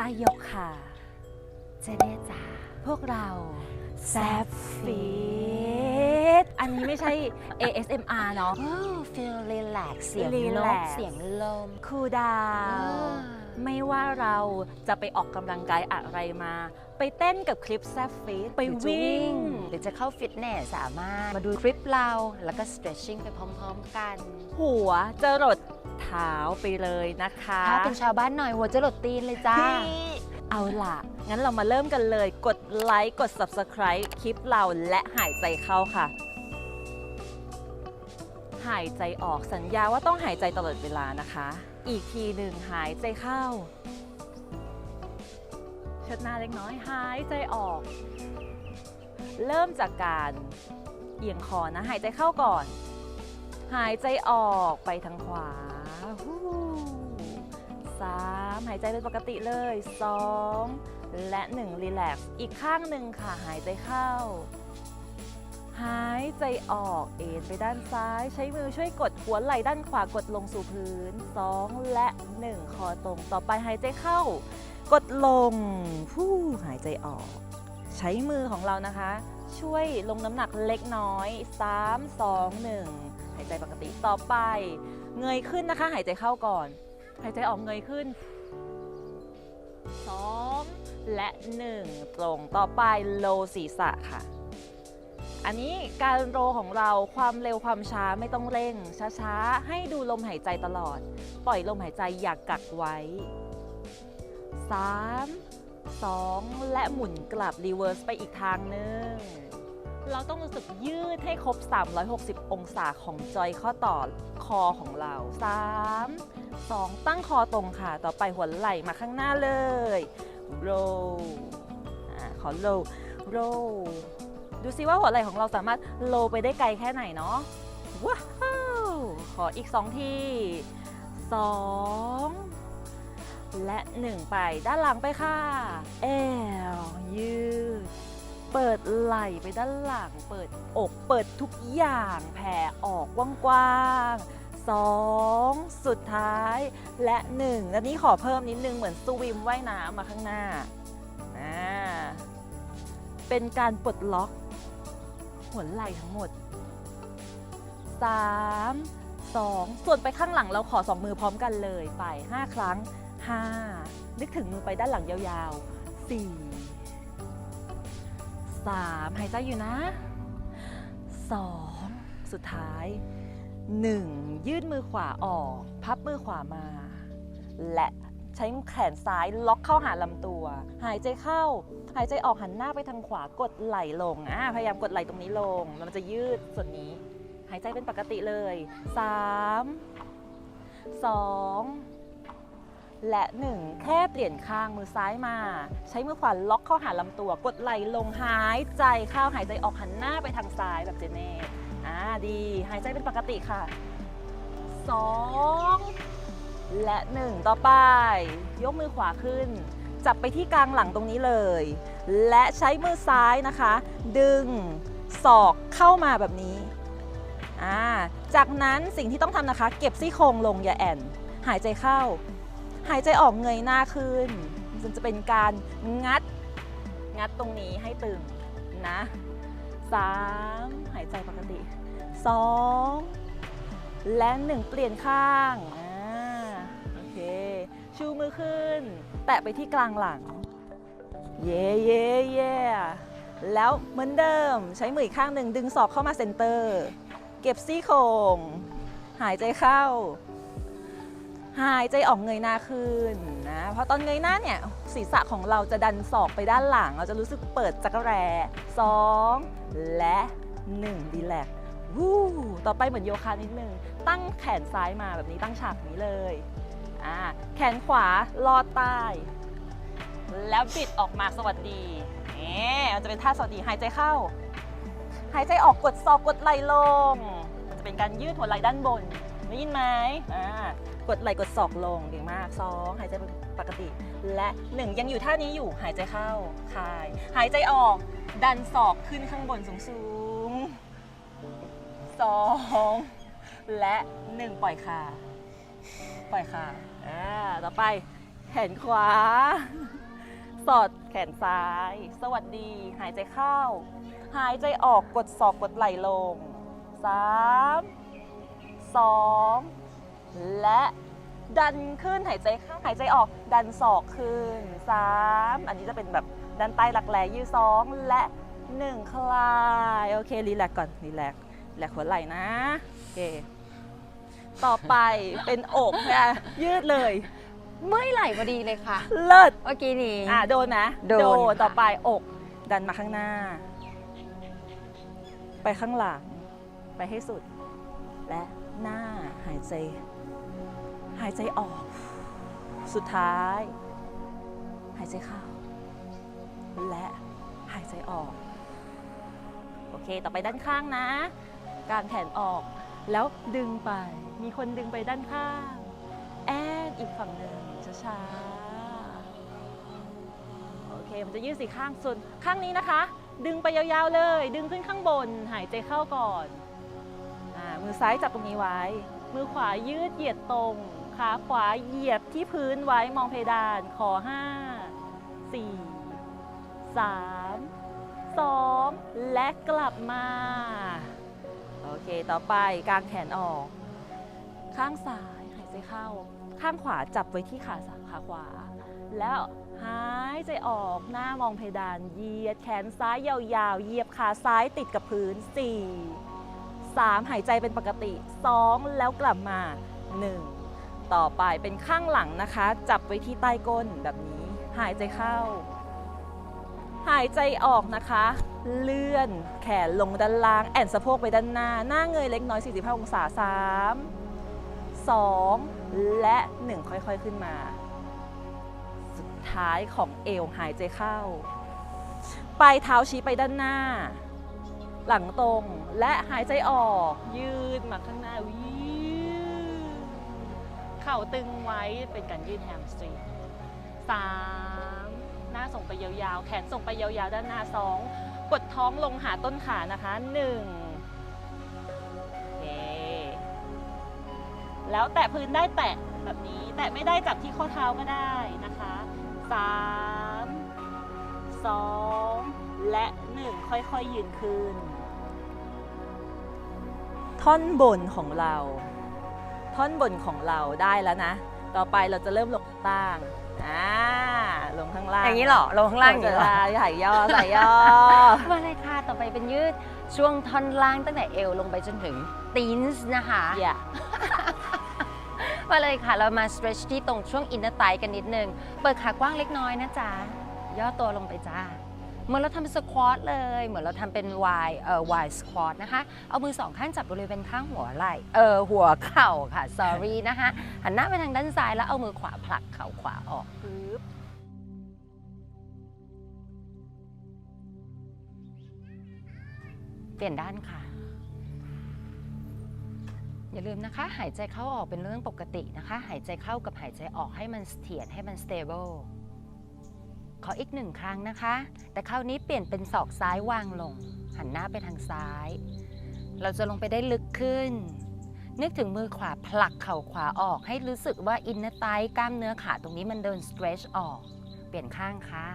อายกค่ะ เจเน่จ๋าพวกเราแซฟฟีดอันนี้ไม่ใช่ ASMR เนาะโอ้ฟีลรีแลกเสียงน Relax กเสียงลม คูลดาวอ่า ไม่ว่าเราจะไปออกกำลังกายอะไรมา ไปเต้นกับคลิปแซฟฟีดไปหรือจะวิ่ง หรือจะเข้าฟิตเนสสามารถมาดูคลิปเรา แล้วก็ stretching ไปพร้อมๆกัน หัวจะรด เท้าไปเลยนะคะถ้าเป็นชาวบ้านหน่อยหัวจะหลดตีนเลยจ้าเอาล่ะ งั้นเรามาเริ่มกันเลย กดไลค์กด Subscribe คลิปเราและหายใจเข้าค่ะ หายใจออกสัญญาว่าต้องหายใจตลอดเวลานะคะ อีกทีหนึ่งหายใจเข้า เชิดหน้าเล็กน้อยหายใจออก เริ่มจากการเอียงคอนะ หายใจเข้าก่อน หายใจออกไปทางขวา ฮู้สามหายใจเป็นปกติเลยสองและหนึ่งรีแลกซ์อีกข้างหนึ่งค่ะหายใจเข้า หายใจออกเอ็นไปด้านซ้าย ใช้มือช่วยกดหัวไหล่ด้านขวากดลงสู่พื้น2และ1คอตรงต่อไปหายใจเข้า กดลงผู้หายใจออก ใช้มือของเรานะคะ ช่วยลงน้ำหนักเล็กน้อย3 2 1หายใจปกติต่อไป เงยขึ้นนะคะ หายใจเข้าก่อน หายใจออกเงยขึ้น2และ1ตรงต่อไปโลศีรษะค่ะ อันนี้การโรของเราความเร็วความช้าไม่ต้องเร่ง ช้าๆ ให้ดูลมหายใจตลอด ปล่อยลมหายใจอยากกักไว้ 3 2 และหมุนกลับรีเวิร์สไปอีกทางหนึ่ง เราต้องรู้สึกยืดให้ครบ 360 องศาของจอยข้อต่อคอของเรา 3 2 ตั้งคอตรงค่ะ ต่อไปหัวไหล่มาข้างหน้าเลย roll อขอ roll roll ดูซิว่าหัวไหล่ของเราสามารถโลไปได้ไกลแค่ไหนเนาะ ว้าว ขออีก 2 ที 2 และ 1 ไปด้านหลังไปค่ะ เอวยืด เปิดไหล่ไปด้านหลัง เปิดอกเปิดทุกอย่างแผ่ออกกว้างๆสองสุดท้ายและหนึ่งอันนี้ขอเพิ่มนิดนึงเหมือนสวิมว่ายน้ำมาข้างหน้าอ่าเป็นการปลดล็อก หัวไหล่ทั้งหมด 3 2 ส่วนไปข้างหลังเราขอ 2 มือพร้อมกันเลยไป 5 ครั้ง 5 นึกถึงมือไปด้านหลังยาวๆ 4 3หายใจอยู่นะ2สุดท้าย1ยืดมือขวาออก พับมือขวามา และใช้แขนซ้ายล็อกเข้าหาลำตัว หายใจเข้า หายใจออกหันหน้าไปทางขวากดไหล่ลงอ่าพยายามกดไหล่ตรงนี้ลงแล้วมันจะยืดส่วนนี้ หายใจเป็นปกติเลย3 2 และ 1 แค่เปลี่ยนข้างมือซ้ายมา ใช้มือขวาล็อกเข้าหาลำตัว กดไหล่ลงหายใจเข้าหายใจออกหันหน้าไปทางซ้ายแบบเจเน่อ่าดี หายใจเป็นปกติค่ะ 2 และ 1 ต่อไป ยกมือขวาขึ้น จับไปที่กลางหลังตรงนี้เลย และใช้มือซ้ายนะคะ ดึงศอกเข้ามาแบบนี้อ่าจากนั้นสิ่งที่ต้องทำนะคะ เก็บซี่โครงลงอย่าแอนหายใจเข้า หายใจออกเงยหน้าขึ้น มันจะเป็นการงัด งัดตรงนี้ให้ตึงนะสามหายใจปกติสองและหนึ่งเปลี่ยนข้างอ่าโอเค ชูมือขึ้น แตะไปที่กลางหลัง เย่เย่เย่แล้วเหมือนเดิมใช้มืออีกข้างหนึ่งดึงศอกเข้ามาเซนเตอร์ เก็บซี่โครง หายใจเข้า หายใจออกเงยหน้าขึ้นนะ เพราะตอนเงยหน้าเนี่ยศีรษะของเราจะดันศอกไปด้านหลัง เราจะรู้สึกเปิดจักรแร้สองและหนึ่งดีแลกวู้ต่อไปเหมือนโยคะนิดนึง ตั้งแขนซ้ายมาแบบนี้ตั้งฉากนี้เลยอ่าแขนขวาลอดใต้ แล้วบิดออกมาสวัสดีเอ๊มันจะเป็นท่าสวัสดีหายใจเข้า หายใจออกกดศอกกดไหล่ลงมันจะเป็นการยืดหัวไหล่ด้านบน ได้ยินไหมอ่ากดไหล่กดศอกลงเก่งมากสองหายใจปกติ และหนึ่งยังอยู่ท่านี้อยู่หายใจเข้าคาย หายใจออก ดันศอกขึ้นข้างบนสูงสูงๆสองและหนึ่งปล่อยขาปล่อยขาอ่าต่อไปแขนขวา สอดแขนซ้าย สวัสดี หายใจเข้า หายใจออกกดศอกกดไหล่ลง3 2 และดันขึ้นหายใจเข้าหายใจออกดันศอกขึ้น 3 อันนี้จะเป็นแบบดันใต้หลักแหลยืดสองและ 1 คลายโอเค รีแลกซ์ก่อน รีแลกซ์รีแลกซ์หัวไหล่นะโอเคต่อไปเป็นอกนะยืดเลยเมื่อยไหล่พอดีเลยค่ะ เลิศเมื่อกี้นี้อะโดนนะโดนค่ะต่อไปอกดันมาข้างหน้า ไปข้างหลัง ไปให้สุดและ หน้าหายใจ หายใจออก สุดท้าย หายใจเข้า และหายใจออก โอเค ต่อไปด้านข้างนะ กางแขนออก แล้วดึงไป มีคนดึงไปด้านข้าง แอนอีกฝั่งหนึ่งช้าๆ โอเค มันจะยืดสี่ข้างส่วนข้างนี้นะคะ ดึงไปยาวๆเลย ดึงขึ้นข้างบน หายใจเข้าก่อน มือซ้ายจับตรงนี้ไว้ มือขวายืดเหยียดตรง ขาขวาเหยียบที่พื้นไว้มองเพดานขอ5 4 3 2และกลับมา โอเค ต่อไปกางแขนออก ข้างซ้ายหายใจเข้า ข้างขวาจับไว้ที่ขาซ้ายขาขวา แล้วหายใจออกหน้ามองเพดานเหยียดแขนซ้ายยาวๆเหยียบขาซ้ายติดกับพื้น4 3 หายใจเป็นปกติ 2 แล้วกลับมา 1 ต่อไปเป็นข้างหลังนะคะ จับไว้ที่ใต้ก้นแบบนี้ หายใจเข้า หายใจออกนะคะ เลื่อนแขนลงด้านล่าง แอนสะโพกไปด้านหน้า หน้าเงยเล็กน้อย 45 องศา 3 2 และ 1 ค่อยๆขึ้นมา สุดท้ายของเอวหายใจเข้า ปลายเท้าชี้ไปด้านหน้า หลังตรงและหายใจออก ยืดมาข้างหน้าวิวเข่าตึงไว้เป็นการยืดแฮมสตริงสามหน้าส่งไปยาวๆ แขนส่งไปยาวๆ ด้านหน้าสองกดท้องลงหาต้นขานะคะหนึ่งโอเคแล้วแตะพื้นได้แตะแบบนี้ แตะไม่ได้จับที่ข้อเท้าก็ได้นะคะสามสอง และหนึ่งค่อยๆยืนขึ้น ท่อนบนของเรา ท่อนบนของเราได้แล้วนะ ต่อไปเราจะเริ่มลงข้างล่างอ่าลงข้างล่างอย่างนี้เหรอลงข้างล่างอย่างนี้เหรอใส่ย่อใส่ย่อมาเลยค่ะต่อไปเป็นยืดช่วงท่อนล่างตั้งแต่เอวลงไปจนถึงตีนส์นะคะอย่ามาเลยค่ะ เรามา stretch ที่ตรงช่วงอินเนอร์ไตกันนิดนึง เปิดขากว้างเล็กน้อยนะจ๊ะ ย่อตัวลงไปจ้าเห มือนเราทำสควอตเลย เหมือนเราทำเป็น Y เอ่อ Y squat นะคะ เอามือสองข้างจับบริเวณข้างหัวไหล่เออหัวเข่าค่ะ sorry นะคะหันหน้าไปทางด้านซ้ายแล้วเอามือขวาผลักเข่าขวาออกปึ๊บเปลี่ยนด้านค่ะ อย่าลืมนะคะ หายใจเข้าออกเป็นเรื่องปกตินะคะ หายใจเข้ากับหายใจออกให้มันเสถียรให้มัน stable ขออีกหนึ่งครั้งนะคะ แต่คราวนี้เปลี่ยนเป็นศอกซ้ายวางลง หันหน้าไปทางซ้าย เราจะลงไปได้ลึกขึ้น นึกถึงมือขวาผลักเข่าขวาออกให้รู้สึกว่าอินเนอร์ไตกล้ามเนื้อขาตรงนี้มันเดิน stretch ออก เปลี่ยนข้างค่ะ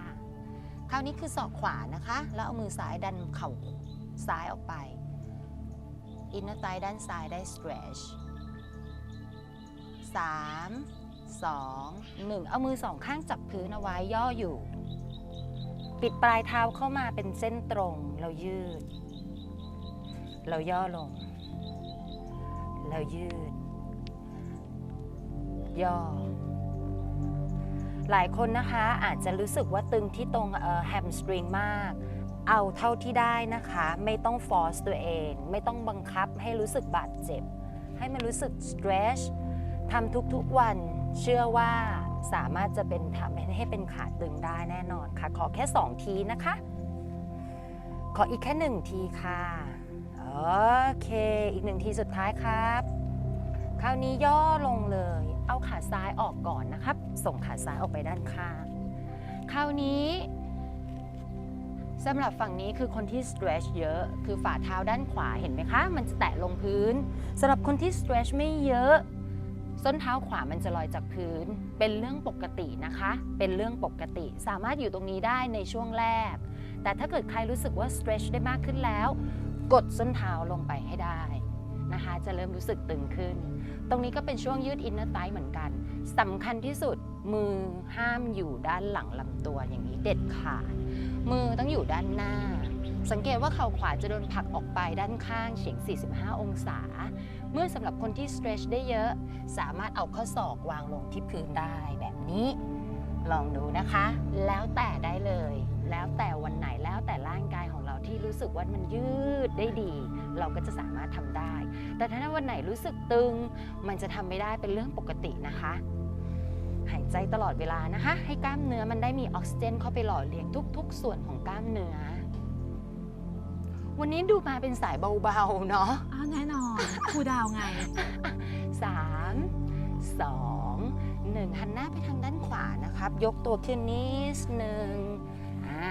คราวนี้คือศอกขวานะคะ แล้วเอามือซ้ายดันเข่าซ้ายออกไป อินเนอร์ไตด้านซ้ายได้ stretch 3 2 1 เอามือสองข้างจับพื้นเอาไว้ย่ออยู่ ปิดปลายเท้าเข้ามาเป็นเส้นตรง เรายืด เราย่อลง เรายืด ย่อ หลายคนนะคะอาจจะรู้สึกว่าตึงที่ตรงแฮมสตริงมาก เอาเท่าที่ได้นะคะ ไม่ต้องฟอร์สตัวเอง ไม่ต้องบังคับให้รู้สึกบาดเจ็บ ให้มันรู้สึก stretch ทำทุกๆวัน เชื่อว่า สามารถจะเป็นทำให้เป็นขาตึงได้แน่นอนค่ะ ขอแค่ 2 ทีนะคะ ขออีกแค่หนึ่งทีค่ะ โอเค อีกหนึ่งทีสุดท้ายครับ คราวนี้ย่อลงเลย เอาขาซ้ายออกก่อนนะครับ ส่งขาซ้ายออกไปด้านข้าง คราวนี้สำหรับฝั่งนี้คือคนที่ stretch เยอะ คือฝ่าเท้าด้านขวาเห็นไหมคะ มันจะแตะลงพื้นสำหรับคนที่ stretch ไม่เยอะ ส้นเท้าขวามันจะลอยจากพื้น เป็นเรื่องปกตินะคะ เป็นเรื่องปกติ สามารถอยู่ตรงนี้ได้ในช่วงแรก แต่ถ้าเกิดใครรู้สึกว่า stretch ได้มากขึ้นแล้ว กดส้นเท้าลงไปให้ได้นะคะ จะเริ่มรู้สึกตึงขึ้น ตรงนี้ก็เป็นช่วงยืด inner thigh เหมือนกันสำคัญที่สุดมือห้ามอยู่ด้านหลังลำตัวอย่างนี้เด็ดขาด มือต้องอยู่ด้านหน้า สังเกตว่าเข่าขวาจะโดนผลักออกไปด้านข้างเฉียง 45 องศา เมื่อสำหรับคนที่ stretch ได้เยอะ สามารถเอาข้อศอกวางลงที่พื้นได้แบบนี้ ลองดูนะคะ แล้วแต่ได้เลย แล้วแต่วันไหนแล้วแต่ร่างกายของเราที่รู้สึกว่ามันยืดได้ดี เราก็จะสามารถทำได้ แต่ถ้าวันไหนรู้สึกตึง มันจะทำไม่ได้เป็นเรื่องปกตินะคะหายใจตลอดเวลานะคะ ให้กล้ามเนื้อมันได้มีออกซิเจนเข้าไปหล่อเลี้ยงทุก ๆ ส่วนของกล้ามเนื้อ วันนี้ดูมาเป็นสายเบาๆเนาะอ้าวแน่นอนครูดาวไง สามสองหนึ่งหันหน้าไปทางด้านขวานะครับ ยกตัวขึ้นนิดหนึ่งอ่า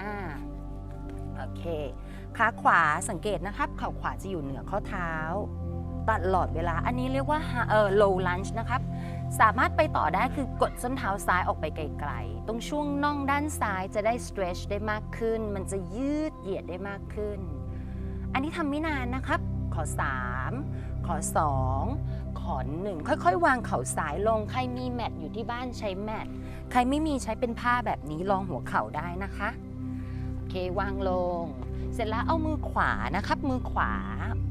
โอเคขาขวาสังเกตนะครับเข่าขวาจะอยู่เหนือข้อเท้าตลอดเวลา อันนี้เรียกว่าเอ่อ low lunge นะครับ สามารถไปต่อได้คือกดส้นเท้าซ้ายออกไปไกลๆ ตรงช่วงน่องด้านซ้ายจะได้ stretch ได้มากขึ้น มันจะยืดเหยียดได้มากขึ้น อันนี้ทำไม่นานนะครับ ขอ 3 ขอ 2 ขอ 1 ค่อยๆ วางเข่าซ้ายลง ใครมีแมทอยู่ที่บ้านใช้แมท ใครไม่มีใช้เป็นผ้าแบบนี้รองหัวเข่าได้นะคะ โอเควางลง เสร็จแล้วเอามือขวานะครับ มือขวา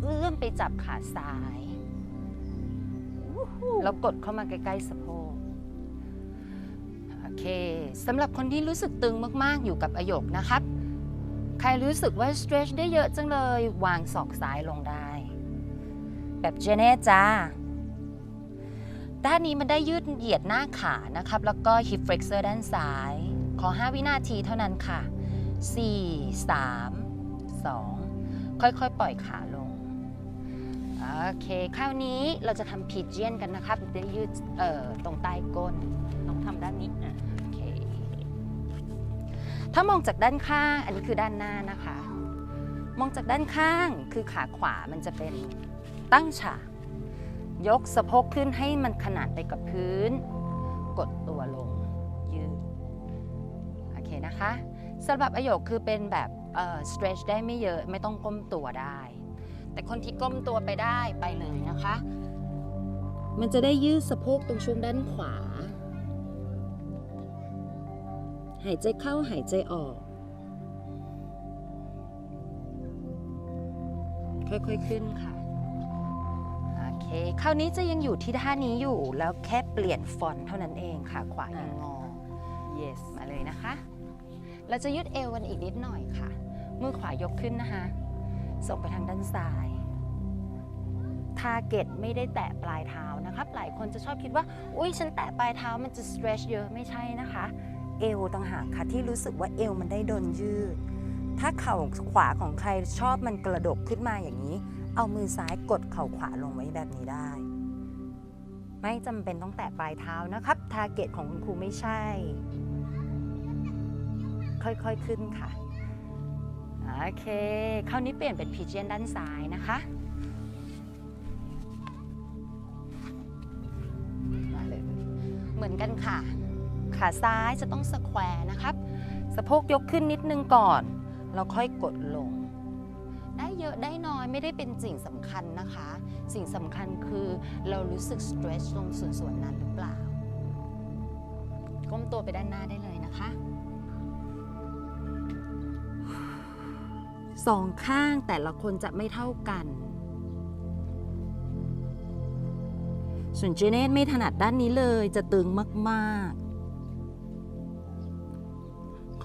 เอื้อมไปจับขาซ้ายแล้วกดเข้ามาใกล้ๆสะโพกโอเคสำหรับคนที่รู้สึกตึงมากๆอยู่กับอโยกนะครับ ใครรู้สึกว่า stretch ได้เยอะจังเลย วางศอกซ้ายลงได้ แบบเจเน่จ้า ด้านนี้มันได้ยืดเหยียดหน้าขานะครับ แล้วก็ hip flexor ด้านซ้าย ขอ 5 วินาทีเท่านั้นค่ะ 4 3 2 ค่อยๆ ปล่อยขาลง โอเค คราวนี้เราจะทำพีเจียนกันนะครับจะยืดตรงใต้ก้น ต้องทำได้ ถ้ามองจากด้านข้างอันนี้คือด้านหน้านะคะ มองจากด้านข้างคือขาขวามันจะเป็นตั้งฉากยกสะโพกขึ้นให้มันขนานไปกับพื้น กดตัวลง ยืด โอเคนะคะสำหรับอโยกคือเป็นแบบ stretch ได้ไม่เยอะไม่ต้องก้มตัวได้ แต่คนที่ก้มตัวไปได้ไปเลยนะคะ มันจะได้ยืดสะโพกตรงช่วงด้านขวา หายใจเข้าหายใจออก ค่อยๆขึ้นค่ะ โอเค คราวนี้จะยังอยู่ที่ท่านี้อยู่ แล้วแค่เปลี่ยนฟอนต์เท่านั้นเองค่ะ ขวายังงอ yes มาเลยนะคะ เราจะยืดเอวกันอีกนิดหน่อยค่ะ มือขวายกขึ้นนะคะ ส่งไปทางด้านซ้ายทาร์เก็ตไม่ได้แตะปลายเท้านะครับ หลายคนจะชอบคิดว่า อุ้ยฉันแตะปลายเท้ามันจะ stretch เยอะไม่ใช่นะคะ เอวต่างหากค่ะที่รู้สึกว่าเอวมันได้โดนยืด ถ้าเข่าขวาของใครชอบมันกระดกขึ้นมาอย่างนี้ เอามือซ้ายกดเข่าขวาลงไว้แบบนี้ได้ ไม่จำเป็นต้องแตะปลายเท้านะครับทาร์เก็ตของคุณครูไม่ใช่ ค่อยๆขึ้นค่ะโอเค คราวนี้เปลี่ยนเป็นพีเจียนด้านซ้ายนะคะมาเลยเหมือนกันค่ะ ขาซ้ายจะต้องสแควร์นะครับ สะโพกยกขึ้นนิดนึงก่อนแล้วค่อยกดลง ได้เยอะได้น้อยไม่ได้เป็นสิ่งสำคัญนะคะ สิ่งสำคัญคือเรารู้สึก stretch ตรงส่วนส่วนนั้นหรือเปล่า ก้มตัวไปด้านหน้าได้เลยนะคะสองข้างแต่ละคนจะไม่เท่ากัน ส่วนเจเนตไม่ถนัดด้านนี้เลยจะตึงมาก ๆ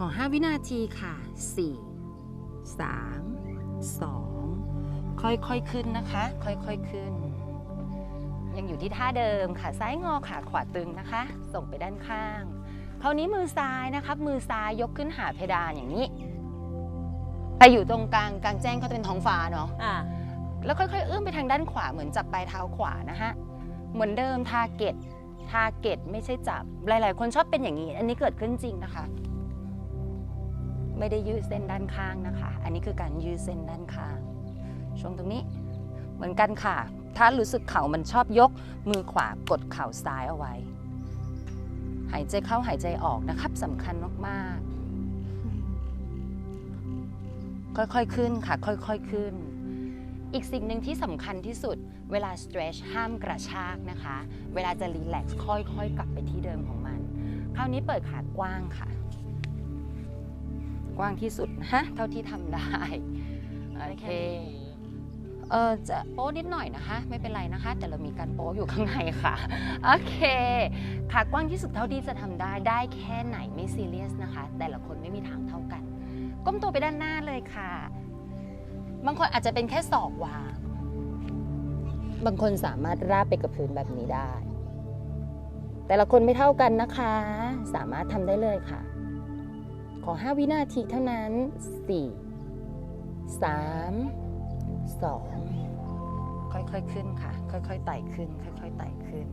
อ 5 วินาทีค่ะ 4 3 2 ค่อยๆขึ้นนะคะ ค่อยๆขึ้น ยังอยู่ที่ท่าเดิมขาซ้ายงอขาขวาตึงนะคะ ส่งไปด้านข้าง คราวนี้มือซ้ายนะครับ มือซ้ายยกขึ้นหาเพดานอย่างนี้ไปอยู่ตรงกลางกลางแจ้งก็จะเป็นท้องฟ้าเนาะอะแล้วค่อยๆเอื้อมไปทางด้านขวาเหมือนจับปลายเท้าขวานะฮะ เหมือนเดิมทาร์เก็ตทาร์เก็ตไม่ใช่จับ หลายๆ คนชอบเป็นอย่างนี้ อันนี้เกิดขึ้นจริงนะคะ ไม่ได้ยืดเส้นด้านข้างนะคะ อันนี้คือการยืดเส้นด้านข้าง ช่วงตรงนี้เหมือนกันค่ะ ถ้ารู้สึกเข่ามันชอบยก มือขวากดเข่าซ้ายเอาไว้ หายใจเข้าหายใจออกนะครับสำคัญมากๆ ค่อยๆขึ้นค่ะ ค่อยๆขึ้น อีกสิ่งหนึ่งที่สำคัญที่สุด เวลา stretch ห้ามกระชากนะคะ เวลาจะ relax ค่อยๆ กลับไปที่เดิมของมัน คราวนี้เปิดขากว้างค่ะ กว้างที่สุดนะฮะเท่าที่ทำได้โอเคเออจะโป๊นิดหน่อยนะคะ ไม่เป็นไรนะคะ แต่เรามีการโป๊อยู่ข้างในค่ะโอเคขากว้างที่สุดเท่าที่จะทำได้ได้แค่ไหนไม่ซีเรียสนะคะ แต่ละคนไม่มีทางเท่ากัน ก้มตัวไปด้านหน้าเลยค่ะ บางคนอาจจะเป็นแค่ศอกวาง บางคนสามารถราบไปกับพื้นแบบนี้ได้ แต่ละคนไม่เท่ากันนะคะ สามารถทำได้เลยค่ะ ขอ 5 วินาทีเท่านั้น 4 3 2 ค่อยๆขึ้นค่ะ ค่อยๆไต่ขึ้น ค่อยๆไต่ขึ้น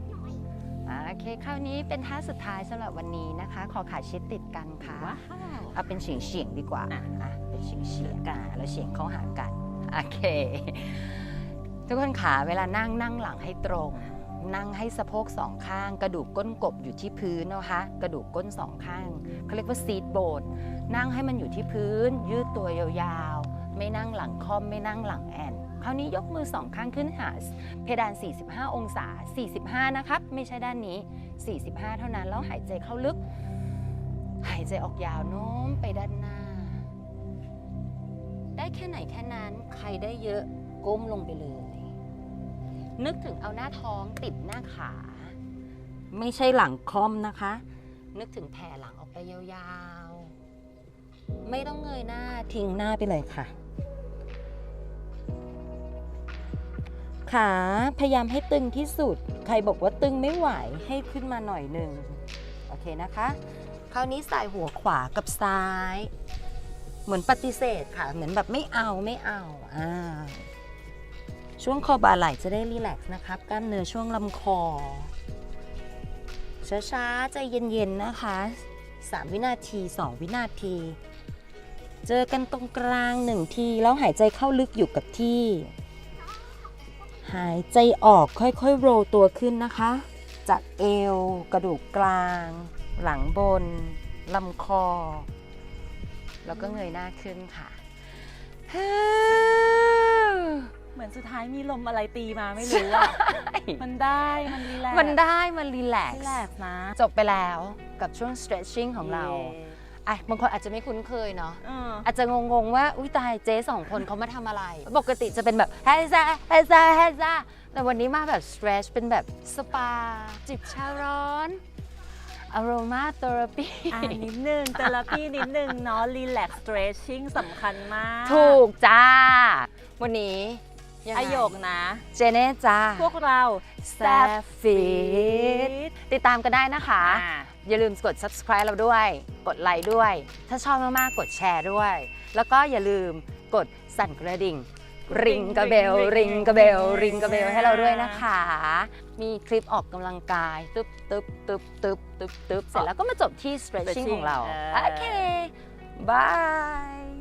อ่าโอเคคราวนี้เป็นท่าสุดท้ายสำหรับวันนี้นะคะ ขอขาชิดติดกันค่ะ ว้าวเอาเป็นเฉียงเฉียงๆดีกว่าอะอะเป็นเฉียงเฉียงกันแล้วเฉียงเข้าหากัน โอเค ทุกคนขาเวลานั่งนั่งหลังให้ตรง นั่งให้สะโพกสองข้าง กระดูกก้นกบอยู่ที่พื้นนะคะ กระดูกก้นสองข้างเขาเรียกว่าซีดโบนนั่งให้มันอยู่ที่พื้น ยืดตัวยาวๆ ไม่นั่งหลังคอมไม่นั่งหลังแอนคราวนี้ยกมือสองข้างขึ้นหาเพดาน 45 องศา 45 นะครับ ไม่ใช่ด้านนี้ 45 เท่านั้น แล้วหายใจเข้าลึก หายใจออกยาวโน้มไปด้านหน้า ได้แค่ไหนแค่นั้น ใครได้เยอะก้มลงไปเลย นึกถึงเอาหน้าท้องติดหน้าขา ไม่ใช่หลังคอมนะคะ นึกถึงแผ่หลังออกไปยาวๆ ไม่ต้องเงยหน้าทิ้งหน้าไปเลยค่ะ ขาพยายามให้ตึงที่สุด ใครบอกว่าตึงไม่ไหวให้ขึ้นมาหน่อยหนึ่งโอเคนะคะ คราวนี้สายหัวขวากับซ้าย เหมือนปฏิเสธค่ะ เหมือนแบบไม่เอาไม่เอาอ่า ช่วงคอบ่าไหล่จะได้รีแลกซ์นะครับ กล้ามเนื้อช่วงลำคอ ช้าๆ ใจเย็นๆ นะคะ 3 วินาที 2 วินาที เจอกันตรงกลางหนึ่งที แล้วหายใจเข้าลึกอยู่กับที่ หายใจออกค่อยๆ โรลตัวขึ้นนะคะ จากเอว กระดูกกลาง หลังบนลำคอ แล้วก็เงยหน้าขึ้นค่ะ เหมือนสุดท้ายมีลมอะไรตีมาไม่รู้อะมันได้มันรีแลกซ์มันได้มันรีแลกรีซ์แลกซ์นะจบไปแล้วกับช่วง stretching ของเราอะบางคนอาจจะไม่คุ้นเคยเนาะเอออาจจะงงๆว่าอุ้ยตายเจ๊สองคนเขามาทำอะไร ปกติจะเป็นแบบแฮซาแฮซาแฮซาแต่วันนี้มาแบบ stretch เป็นแบบสปา จิบชาร้อน aroma therapy อ่านิดนึงเทอราพีนิดนึงเนาะรีแลกซ์ stretching สำคัญมาก ถูกจ้า วันนี้ ยังไง อโยกนะ เจเน่จ้าพวกเราแซฟฟิตติดตามกันได้นะคะอ่าอย่าลืมกด subscribe เราด้วย กดไลค์ด้วย ถ้าชอบมาก ๆ กดแชร์ด้วย แล้วก็อย่าลืมกดสั่นกระดิ่ง ริงกระเบล ริงกระเบล ริงกระเบลให้เราด้วยนะคะ มีคลิปออกกำลังกาย ตึ๊บตึ๊บตึ๊บตึ๊บตึ๊บตึ๊บเสร็จแล้วก็มาจบที่ stretching ของเรา โอเค บาย